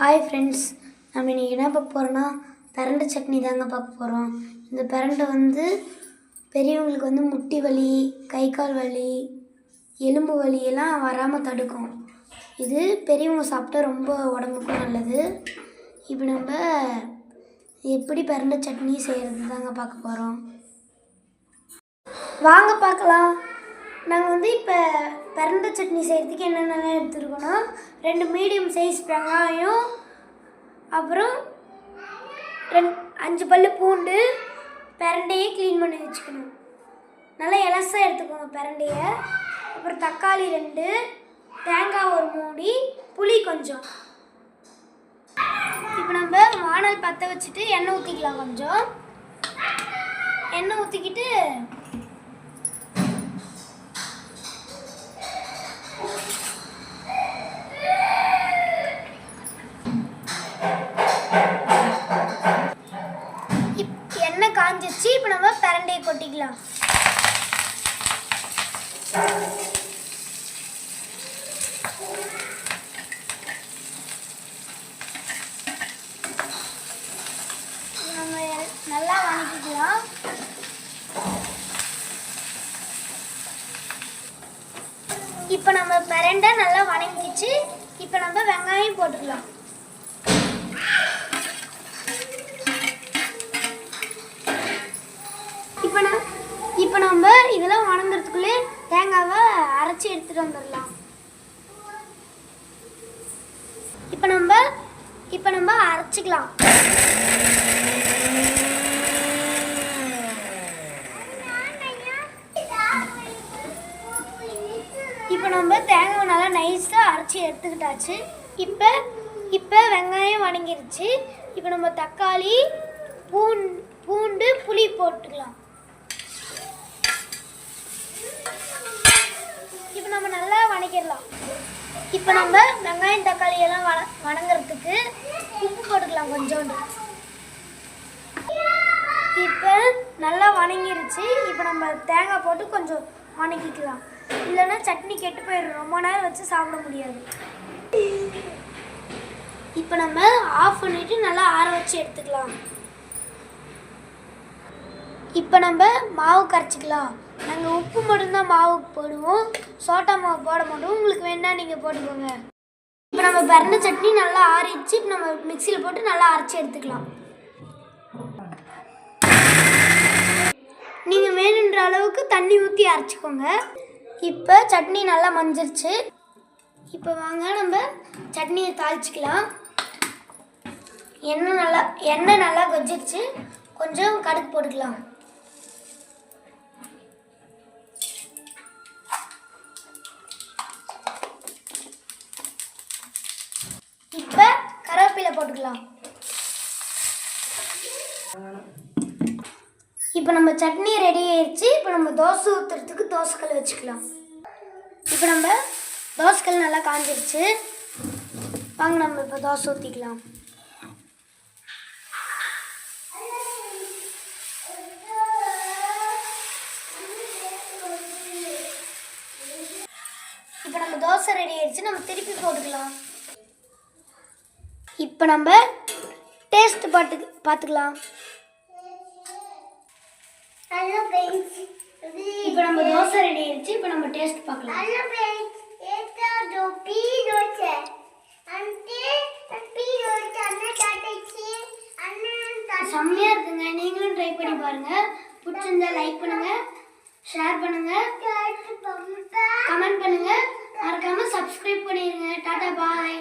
Hi friends நம்ம இன்றைக்கி என்ன பார்க்க போகிறோன்னா பிரண்டை சட்னி தாங்க பார்க்க போகிறோம் இந்த பிரண்டை வந்து பெரியவங்களுக்கு வந்து முட்டி வலி கை கால் வலி எலும்பு வலி எல்லாம் வராமல் தடுக்கும். இது பெரியவங்க சாப்பிட்டா ரொம்ப உடம்புக்கும் நல்லது. இப்போ நம்ம எப்படி பிரண்டை சட்னி செய்கிறது தாங்க பார்க்க போகிறோம் வாங்க பார்க்கலாம். நாங்கள் வந்து இப்போ பிரண்டை சட்னி செய்கிறதுக்கு என்னென்னலாம் எடுத்துருக்கோன்னா ரெண்டு மீடியம் சைஸ் வெங்காயம் அப்புறம் ரெண் அஞ்சு பல் பூண்டு பிரண்டையே க்ளீன் பண்ணி வச்சுக்கணும். நல்லா இலசாக எடுத்துக்கோங்க பிரண்டையை. அப்புறம் தக்காளி ரெண்டு தேங்காய் ஒரு மூடி புளி கொஞ்சம். இப்போ நம்ம வானல் பற்ற வச்சுட்டு எண்ணெய் ஊற்றிக்கலாம் கொஞ்சம். எண்ணெய் ஊற்றிக்கிட்டு காஞ்சிச்சு இப்போ நம்ம பரண்டையை கொட்டிக்கலாம். நம்ம நல்லா வணக்கிக்கலாம். இப்போ நம்ம பரண்டை நல்லா வணங்கிச்சு. இப்போ நம்ம வெங்காயம் போட்டுக்கலாம். தேங்காவை அரைச்சி எடுத்துட்டு வந்துடலாம். இப்போ நம்ம இப்போ நம்ம அரைச்சிக்கலாம். இப்போ நம்ம தேங்காய் நல்லா நைஸாக அரைச்சி எடுத்துக்கிட்டாச்சு. இப்போ இப்போ வெங்காயம் வணங்கிருச்சு. இப்போ நம்ம தக்காளி பூன் பூண்டு புளி போட்டுக்கலாம் இப்போ நம்ம நல்லா வணக்கிடலாம் இப்போ நம்ம வெங்காயம் தக்காளி எல்லாம் வண வணங்குறதுக்கு உப்பு போட்டுக்கலாம் கொஞ்சோண்டு. இப்போ நல்லா வணங்கிருச்சு. இப்போ நம்ம தேங்காய் போட்டு கொஞ்சம் வணக்கிக்கலாம். இல்லைன்னா சட்னி கெட்டு போயிடும் ரொம்ப நேரம் வச்சு சாப்பிட முடியாது. இப்போ நம்ம ஆஃப் பண்ணிட்டு நல்லா ஆற வச்சு எடுத்துக்கலாம். இப்போ நம்ம மாவு கரைச்சிக்கலாம். நாங்கள் உப்பு மட்டும்தான் மாவு போடுவோம். சோட்டா மாவு போட மாட்டோம். உங்களுக்கு வேணால் நீங்கள் போட்டுக்கோங்க. இப்போ நம்ம பிறந்த சட்னி நல்லா ஆறிச்சு இப்போ நம்ம மிக்சியில் போட்டு நல்லா அரைச்சி எடுத்துக்கலாம். நீங்கள் வேணுன்ற அளவுக்கு தண்ணி ஊற்றி அரைச்சிக்கோங்க. இப்போ சட்னி நல்லா மஞ்சிருச்சு இப்போ வாங்க நம்ம சட்னியை தாளிச்சிக்கலாம். எண்ணெய் நல்லா எண்ணெய் நல்லா கொதிச்சிருச்சு. கொஞ்சம் கடுகு போட்டுக்கலாம். கருவேப்பிலை போட்டுக்கலாம். இப்போ நம்ம சட்னி ரெடி ஆயிடுச்சு இப்போ நம்ம தோசை ஊற்றுறதுக்கு தோசைக்கல் வச்சுக்கலாம். இப்போ நம்ம தோசைக்கல் நல்லா காஞ்சிருச்சு. வாங்க நம்ம இப்போ தோசை ஊற்றிக்கலாம் இப்போ நம்ம தோசை ரெடி ஆயிடுச்சு நம்ம திருப்பி போட்டுக்கலாம். இப்போ நம்ம டேஸ்ட் பார்த்து பார்த்துக்கலாம் இப்போ நம்ம தோசை ரெடி ஆயிடுச்சு. இப்போ நம்ம டேஸ்ட் பார்க்கலாம் செம்மையாக இருக்குங்க. நீங்களும் ட்ரை பண்ணி பாருங்கள் பிடிச்சிருந்தா லைக் பண்ணுங்கள் ஷேர் பண்ணுங்கள் கமெண்ட் பண்ணுங்கள் மறக்காமல் சப்ஸ்கிரைப் பண்ணிடுங்க டாடா பாய்